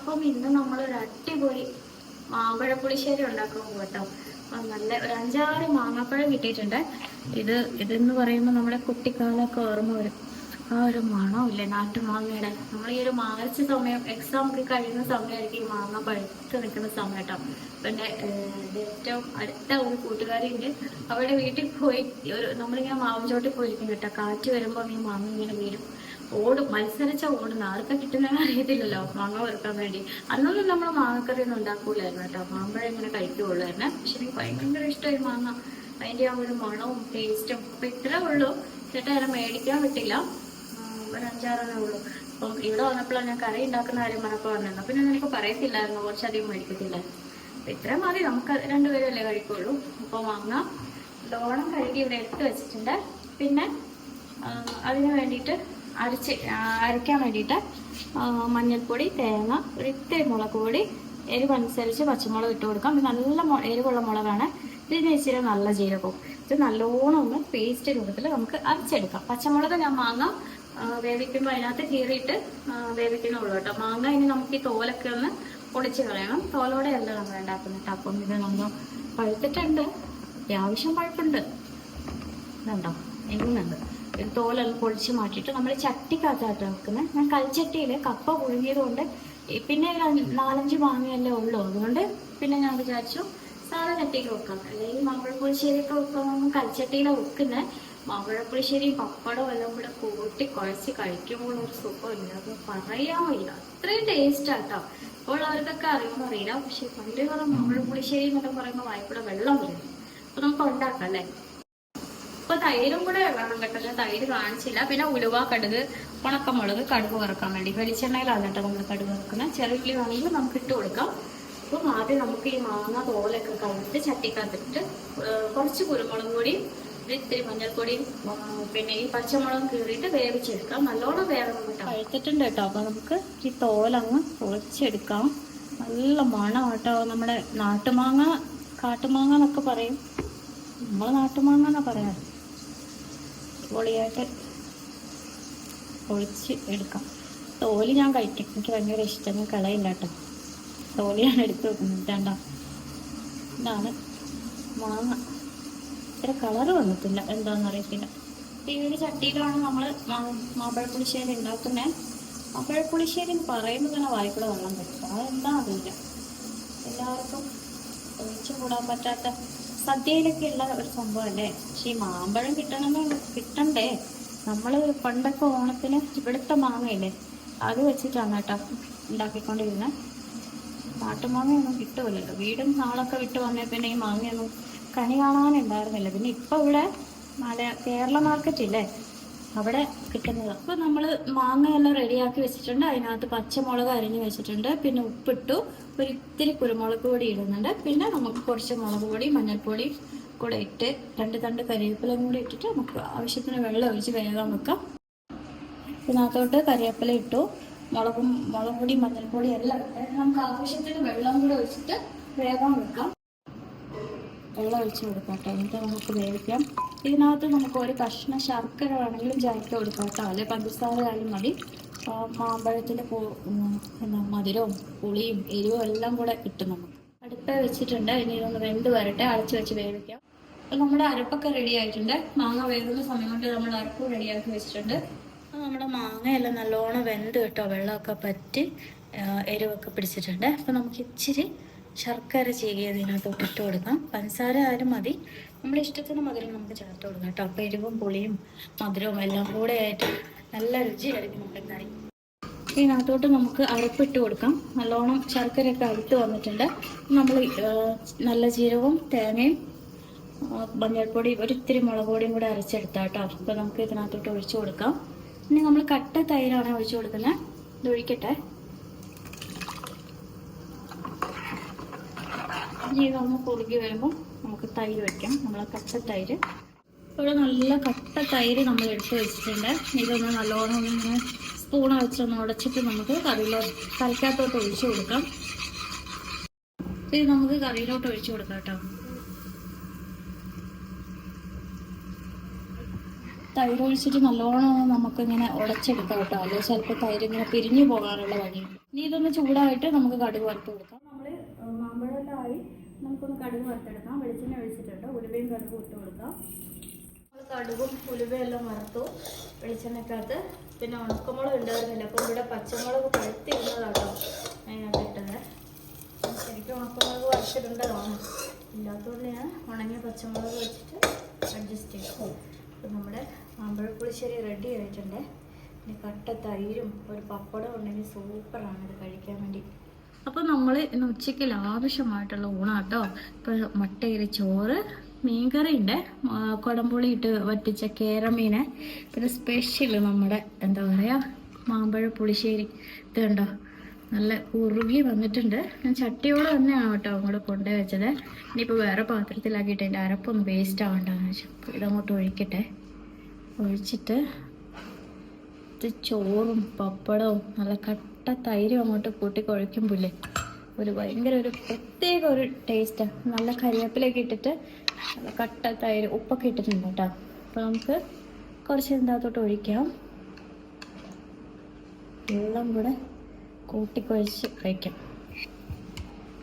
അപ്പം ഇന്ന് നമ്മൾ ഒരു അടിപൊളി മാമ്പഴ പുളിശ്ശേരി ഉണ്ടാക്കാൻ പോകട്ടോ അപ്പം നല്ല ഒരു അഞ്ചാറ് മാങ്ങാപ്പഴം കിട്ടിയിട്ടുണ്ട്. ഇത് ഇതെന്ന് പറയുമ്പോൾ നമ്മുടെ കുട്ടിക്കാലമൊക്കെ ഓർമ്മ വരും. ആ ഒരു മണമില്ലേ നാട്ടുമാങ്ങയുടെ? നമ്മൾ ഈ ഒരു മാർച്ച് സമയം എക്സാം ഒക്കെ കഴിയുന്ന സമയമായിരിക്കും ഈ മാങ്ങ പഴുത്ത് നിൽക്കുന്ന സമയം കേട്ടോ എന്റെ ഏറ്റവും അടുത്ത ഒരു കൂട്ടുകാരിയുണ്ട്. അവരുടെ വീട്ടിൽ പോയി ഒരു നമ്മളിങ്ങനെ മാവിൻചോട്ടിൽ പോയിരിക്കും കേട്ടോ. കാറ്റ് വരുമ്പോൾ ഈ മാങ്ങ ഇങ്ങനെ വീഴും. ഓടും മത്സരിച്ച ഓടുന്ന ആർക്കാ കിട്ടുന്നതെന്ന് അറിയത്തില്ലല്ലോ മാങ്ങ വറുക്കാൻ വേണ്ടി. അന്നൊന്നും നമ്മൾ മാങ്ങക്കറി ഒന്നും ഉണ്ടാക്കൂലായിരുന്നു കേട്ടോ. മാമ്പഴം ഇങ്ങനെ കഴിക്കുകയുള്ളായിരുന്നു പക്ഷെ എനിക്ക് ഭയങ്കര ഇഷ്ടമായി മാങ്ങ. അതിന്റെ ആ ഒരു മണവും ടേസ്റ്റും അപ്പൊ ഇത്രേ ഉള്ളൂ. ചേട്ടാ എന്നെ മേടിക്കാൻ പറ്റില്ല ഒരു അഞ്ചാറെണ്ണേ ഉള്ളൂ. അപ്പം ഇവിടെ വന്നപ്പോഴാണ് ഞാൻ കറി ഉണ്ടാക്കുന്ന കാര്യം പറഞ്ഞപ്പോൾ വന്നിരുന്നു അപ്പം ഞാൻ എനിക്ക് പറയത്തില്ലായിരുന്നു കുറച്ചധികം മേടിക്കത്തില്ല. അപ്പൊ ഇത്രയും മതി. നമുക്ക് രണ്ടുപേരും അല്ലേ കഴിക്കുള്ളൂ അപ്പോൾ മാങ്ങ ലോണം കഴുകി ഇവിടെ എടുത്ത് വെച്ചിട്ടുണ്ട്. പിന്നെ അതിന് വേണ്ടിയിട്ട് അരച്ച് അരയ്ക്കാൻ വേണ്ടിയിട്ട് മഞ്ഞൾപ്പൊടി തേങ്ങ ഒരു ഇത്തിരി മുളക് പൊടി എരിവനുസരിച്ച് പച്ചമുളക് ഇട്ട് കൊടുക്കാം. ഇത് നല്ല എരിവുള്ള മുളകാണ്. ഇതിന് ഇച്ചിരി നല്ല ജീരകവും. ഇത് നല്ലോണം ഒന്ന് പേസ്റ്റ് രൂപത്തിൽ നമുക്ക് അരച്ചെടുക്കാം. പച്ചമുളക് ഞാൻ മാങ്ങ വേവിക്കുമ്പോൾ അതിനകത്ത് കീറിയിട്ട് വേവിക്കുന്നുള്ളൂ കേട്ടോ. മാങ്ങ ഇനി നമുക്ക് ഈ തോലൊക്കെ ഒന്ന് പൊളിച്ച് കളയണം. തോലോടെ അല്ല നമ്മൾ ഉണ്ടാക്കുന്നത് അപ്പം ഇത് നമ്മൾ പഴുത്തിട്ടുണ്ട്. അത്യാവശ്യം പഴുപ്പുണ്ട്. ഇതുണ്ടോ? എങ്ങുന്നുണ്ട് ഒരു തോലെല്ലാം പൊളിച്ച് മാറ്റിയിട്ട് നമ്മൾ ചട്ടിക്കകത്തായിട്ട് വെക്കുന്നത് ഞാൻ കൽച്ചട്ടിയിൽ കപ്പ പുഴുങ്ങിയത് കൊണ്ട് പിന്നെ നാലഞ്ച് മാങ്ങയല്ലേ ഉള്ളൂ. അതുകൊണ്ട് പിന്നെ ഞാൻ വിചാരിച്ചു സാധാ ചട്ടിക്ക് വെക്കാം. അല്ലെങ്കിൽ മാമ്പഴപ്പുളിശ്ശേരിയൊക്കെ വെക്കുമ്പോൾ കൽച്ചട്ടിയിലാണ് വെക്കുന്നത് മാമ്പഴപ്പുളിശ്ശേരി പപ്പടവും എല്ലാം കൂടെ കൂട്ടി കുഴച്ച് കഴിക്കുമ്പോൾ ഒരു സുഖമില്ല. അത് വയ്യ. അത്രയും ടേസ്റ്റ് ആട്ടോ. ഇപ്പോൾ അവർക്കൊക്കെ അറിയുമെന്ന് അറിയില്ല. പക്ഷെ പണ്ട് കുറേ മാമ്പഴപ്പുളിശ്ശേരി എന്നൊക്കെ പറയുമ്പോൾ വായ്പയുടെ വെള്ളം വരും. അപ്പൊ നമുക്ക് ഉണ്ടാക്കാം അല്ലേ? ഇപ്പൊ തൈരും കൂടെ വെള്ളം കെട്ടത് തൈര് കാണിച്ചില്ല. പിന്നെ ഉലുവ കടുക് ഉണക്കമുളക് കടുക് വറുക്കാൻ വേണ്ടി. വെളിച്ചെണ്ണയിലാണ് കേട്ടോ നമ്മൾ കടുക് വറുക്കുന്നത് ചെറുള്ളി വേണമെങ്കിൽ നമുക്ക് ഇട്ട് കൊടുക്കാം. അപ്പം ആദ്യം നമുക്ക് ഈ മാങ്ങ തോലൊക്കെ കളഞ്ഞിട്ട് ചട്ടിക്കകത്തിട്ട് കുറച്ച് കുരുമുളക് ഒരു ഇത്തിരി മഞ്ഞൾപ്പൊടിയും പിന്നെ ഈ പച്ചമുളകും കീറിയിട്ട് വേവിച്ചെടുക്കാം. നല്ലോണം വേവണം കേട്ടോ. കഴിച്ചിട്ടുണ്ട് കേട്ടോ. അപ്പൊ നമുക്ക് ഈ തോലങ്ങ് പൊളിച്ചെടുക്കാം. നല്ല മണം കേട്ടോ നമ്മുടെ നാട്ടുമാങ്ങ കാട്ടുമാങ്ങ എന്നൊക്കെ പറയും. നമ്മൾ നാട്ടുമാങ്ങ എന്നാ പറയാറ് പൊളിയായിട്ട് പൊളിച്ച് എടുക്കാം. തോൽ ഞാൻ കഴിക്കും. എനിക്ക് ഭയങ്കര ഇഷ്ടം. കളയില്ല കേട്ടോ. തോൽ ഞാൻ എടുത്ത് വെക്കുന്നത് വേണ്ട ഇതാണ് മാങ്ങ. ഇത്ര കളറ് വന്നിട്ടില്ല. എന്താണെന്ന് അറിയത്തില്ല. ഈ ഒരു ചട്ടിയിലാണ് നമ്മൾ മാമ്പഴപ്പുളിശ്ശേരി ഉണ്ടാക്കുന്നത് മാമ്പഴപ്പുളിശ്ശേരി എന്ന് പറയുമ്പോൾ തന്നെ വായിക്കൂടെ വെള്ളം കിട്ടും അതെന്താ അറിയില്ല. എല്ലാവർക്കും ഒഴിച്ചു കൂടാൻ പറ്റാത്ത സദ്യയിലൊക്കെ ഉള്ള ഒരു സംഭവമല്ലേ? പക്ഷെ ഈ മാമ്പഴം കിട്ടണമെന്ന് കിട്ടണ്ടേ? നമ്മൾ പണ്ടൊക്കെ ഓണത്തിന് ഇവിടുത്തെ മാങ്ങയില്ലേ അത് വെച്ചിട്ടാണ് കേട്ടോ ഉണ്ടാക്കിക്കൊണ്ടിരുന്നത് നാട്ടുമാങ്ങയൊന്നും കിട്ടുമല്ലോ വീടും നാളൊക്കെ വിട്ട് വന്നേ പിന്നെ ഈ മാങ്ങയൊന്നും കണി കാണാനുണ്ടായിരുന്നില്ല. പിന്നെ ഇപ്പൊ ഇവിടെ മല കേരള മാർക്കറ്റ് ഇല്ലേ? അവിടെ കിട്ടുന്നത്. അപ്പോൾ നമ്മൾ മാങ്ങയെല്ലാം റെഡിയാക്കി വെച്ചിട്ടുണ്ട്. അതിനകത്ത് പച്ചമുളക് അരിഞ്ഞ് വെച്ചിട്ടുണ്ട്. പിന്നെ ഉപ്പിട്ടു. ഒരു ഇത്തിരി കുരുമുളക് പൊടി ഇടുന്നുണ്ട്. പിന്നെ നമുക്ക് കുറച്ച് മുളക് പൊടി മഞ്ഞൾപ്പൊടി കൂടെ ഇട്ട് രണ്ട് തണ്ട് കരിവേപ്പിലയും കൂടി ഇട്ടിട്ട് നമുക്ക് ആവശ്യത്തിന് വെള്ളം ഒഴിച്ച് വേഗം വെക്കാം. ഇതിനകത്തോട്ട് കറിവേപ്പില ഇട്ടു. മുളകും മുളക് പൊടി മഞ്ഞൾപ്പൊടി എല്ലാം ഇട്ട് നമുക്ക് ആവശ്യത്തിന് വെള്ളം കൂടെ ഒഴിച്ചിട്ട് വേഗം വെക്കാം. വെള്ളം ഒഴിച്ച് കൊടുക്കാം കേട്ടോ എന്നിട്ട് നമുക്ക് വേവിക്കാം. ഇതിനകത്ത് നമുക്ക് ഒരു കഷ്ണ ശർക്കര വേണമെങ്കിലും ചേർത്ത് കൊടുക്കാം കേട്ടോ. അല്ലെ പഞ്ചസാര ആയാലും മതി. മാമ്പഴത്തിന്റെ എന്താ മധുരവും പുളിയും എരിവും എല്ലാം കൂടെ കിട്ടും നമുക്ക്. അടുപ്പേ വെച്ചിട്ടുണ്ട്. ഇനി ഇതൊന്ന് വെന്ത് വരട്ടെ. അടച്ചു വെച്ച് വേവിക്കാം. നമ്മുടെ അരപ്പൊക്കെ റെഡി ആയിട്ടുണ്ട്. മാങ്ങ വേകുന്ന സമയം കൊണ്ട് നമ്മൾ അരപ്പ് റെഡിയാക്കി വെച്ചിട്ടുണ്ട്. നമ്മുടെ മാങ്ങയെല്ലാം നല്ലോണം വെന്ത് കിട്ടോ. വെള്ളമൊക്കെ പറ്റി എരിവൊക്കെ പിടിച്ചിട്ടുണ്ട്. അപ്പം നമുക്ക് ഇച്ചിരി ശർക്കര ചീകിയത് ഇതിനകത്തോട്ട് ഇട്ട് കൊടുക്കാം. പഞ്ചസാര ആയാലും മതി. നമ്മുടെ ഇഷ്ടത്തിന് മധുരം നമുക്ക് ചേർത്ത് കൊടുക്കാം കേട്ടോ. അപ്പോൾ എരിവും പുളിയും മധുരവും എല്ലാം കൂടെ ആയിട്ട് നല്ല രുചിയായിരിക്കും നമ്മുടെ കറി. ഇതിനകത്തോട്ട് നമുക്ക് അരപ്പിട്ട് കൊടുക്കാം. നല്ലോണം ശർക്കരയൊക്കെ അടുത്ത് വന്നിട്ടുണ്ട്. നമ്മൾ നല്ല ജീരകവും തേങ്ങയും മഞ്ഞൾപ്പൊടി ഒരു ഇത്തിരി മുളക് പൊടിയും കൂടെ അരച്ചെടുത്താം കേട്ടോ. അപ്പോൾ നമുക്ക് ഇതിനകത്തോട്ട് ഒഴിച്ചു കൊടുക്കാം. ഇനി നമ്മൾ കട്ട തൈരാണ് ഒഴിച്ചു കൊടുക്കുന്നത്. ഇത് ഇനി ഇതൊന്ന് കുറുകി വരുമ്പോൾ നമുക്ക് തൈര് വെക്കാം. നമ്മൾ കട്ട തൈര്. ഇവിടെ നല്ല കട്ട തൈര് നമ്മൾ എടുത്ത് വെച്ചിട്ടുണ്ട്. ഇതൊന്ന് നല്ലോണം ഒന്ന് സ്പൂൺ വെച്ചൊന്ന് ഉടച്ചിട്ട് നമുക്ക് കറിയിലോ കറിക്കകത്തോട്ട് ഒഴിച്ചു കൊടുക്കാം. ഇത് നമുക്ക് കറിയിലോട്ട് ഒഴിച്ചു കൊടുക്കാം കേട്ടോ. തൈര് ഒഴിച്ചിട്ട് നല്ലോണം നമുക്കിങ്ങനെ ഉടച്ചെടുക്കാം കേട്ടോ. അല്ലെങ്കിൽ ചിലപ്പോൾ തൈര് ഇങ്ങനെ പിരിഞ്ഞു പോകാനുള്ള വഴി. ഇനി ഇതൊന്ന് ചൂടായിട്ട് നമുക്ക് കടുക് വറുത്ത് കൊടുക്കാം. നമുക്കൊന്ന് കടുക് വറുത്തെടുക്കാം. വെളിച്ചെണ്ണ ഒഴിച്ചിട്ടുണ്ട് ഉലുവയും കടുകും ഇട്ട് കൊടുക്കാം. നമ്മൾ കടുകും ഉലുവയും എല്ലാം വറുത്തു വെളിച്ചെണ്ണക്കകത്ത്. പിന്നെ ഉണക്കമുളക് ഉണ്ടായിരുന്നില്ല അപ്പോൾ ഇവിടെ പച്ചമുളക് പഴുത്തിരുന്നതാട്ടോ അതിനകത്ത് ഇട്ടത്. ശരിക്കും ഉണക്കമുളക് വറുത്തിടേണ്ടതാണ് ഇല്ലാത്തതുകൊണ്ട് ഞാൻ ഉണങ്ങിയ പച്ചമുളക് വെച്ചിട്ട് അഡ്ജസ്റ്റ് ചെയ്യും അപ്പോൾ നമ്മുടെ മാമ്പഴപ്പുളിശ്ശേരി റെഡി ആയിട്ടുണ്ട്. പിന്നെ കട്ട തൈരും ഒരു പപ്പടം ഉണ്ടെങ്കിൽ സൂപ്പറാണ് ഇത് കഴിക്കാൻ വേണ്ടി. അപ്പോൾ നമ്മൾ ഇന്ന് ഉച്ചയ്ക്ക് ആവശ്യമായിട്ടുള്ള ഊണാട്ടോ. ഇപ്പോൾ മുട്ടയിൽ ചോറ് മീൻകറി ഉണ്ട് കുടംപുളി ഇട്ട് വറ്റിച്ച കേരമീന്. പിന്നെ സ്പെഷ്യൽ നമ്മുടെ എന്താ പറയുക മാമ്പഴ പുളിശ്ശേരി. ഇത് കണ്ടോ നല്ല ഉറുകി വന്നിട്ടുണ്ട്. ഞാൻ ചട്ടിയോടെ തന്നെയാണ് കേട്ടോ അങ്ങോട്ട് കൊണ്ടുവച്ചത്. വെച്ചത് ഇനിയിപ്പോൾ വേറെ പാത്രത്തിലാക്കിയിട്ട് എന്റെ അരപ്പൊന്ന് വേസ്റ്റ് ആവണ്ടെന്ന് വെച്ചു അപ്പോൾ ഇതങ്ങോട്ട് ഒഴിക്കട്ടെ. ഒഴിച്ചിട്ട് ചോറും പപ്പടവും നല്ല കട്ട തൈരും അങ്ങോട്ട് കൂട്ടി കുഴയ്ക്കുമ്പോഴേ ഒരു ഭയങ്കര ഒരു പ്രത്യേക ഒരു ടേസ്റ്റാണ് നല്ല കരിവേപ്പിലൊക്കെ ഇട്ടിട്ട് കട്ട തൈര് ഉപ്പൊക്കെ ഇട്ടിട്ടുണ്ട് കേട്ടോ. അപ്പോൾ നമുക്ക് കുറച്ച് ഇതിനകത്തോട്ട് ഒഴിക്കാം. വെള്ളം കൂടെ കൂട്ടിക്കുഴച്ച് കഴിക്കാം.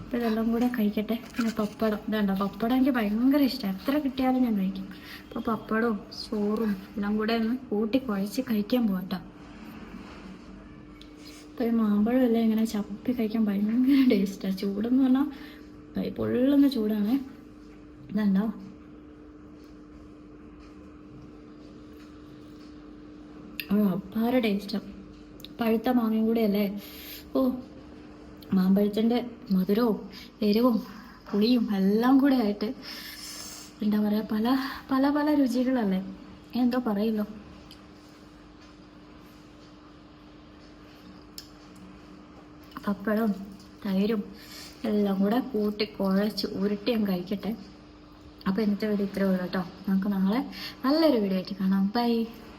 അപ്പോൾ ഇതെല്ലാം കൂടെ കഴിക്കട്ടെ. പിന്നെ പപ്പടം. ഇതാണ്ടോ പപ്പടം എനിക്ക് ഭയങ്കര ഇഷ്ടമാണ് എത്ര കിട്ടിയാലും ഞാൻ കഴിക്കും. അപ്പോൾ പപ്പടവും ചോറും എല്ലാം കൂടെ ഒന്ന് കൂട്ടി കുഴച്ച് കഴിക്കാൻ പോകട്ടോ ഈ മാമ്പഴം എല്ലാം ഇങ്ങനെ ചപ്പി കഴിക്കാൻ ഭയങ്കര ടേസ്റ്റാണ് ചൂടെന്ന് പറഞ്ഞാൽ പൊള്ളുന്ന ചൂടാണ്. ഇതുണ്ടോ അപ്പാര ടേസ്റ്റാണ് പഴുത്ത മാങ്ങയും കൂടെ അല്ലേ? ഓ മാമ്പഴത്തിന്റെ മധുരവും എരിവും പുളിയും എല്ലാം കൂടെ ആയിട്ട് എന്താ പറയുക പല പല പല രുചികളല്ലേ? എന്തോ പറയല്ലോ. പപ്പടവും തൈരും എല്ലാം കൂടെ കൂട്ടി കുഴച്ച് ഉരുട്ടി ഞാൻ കഴിക്കട്ടെ. അപ്പോൾ ഇന്നത്തെ വീഡിയോ ഇത്രേ ഉള്ളൂ കേട്ടോ. നമുക്ക് നാളെ നല്ലൊരു വീഡിയോ ആയിട്ട് കാണാം. ബൈ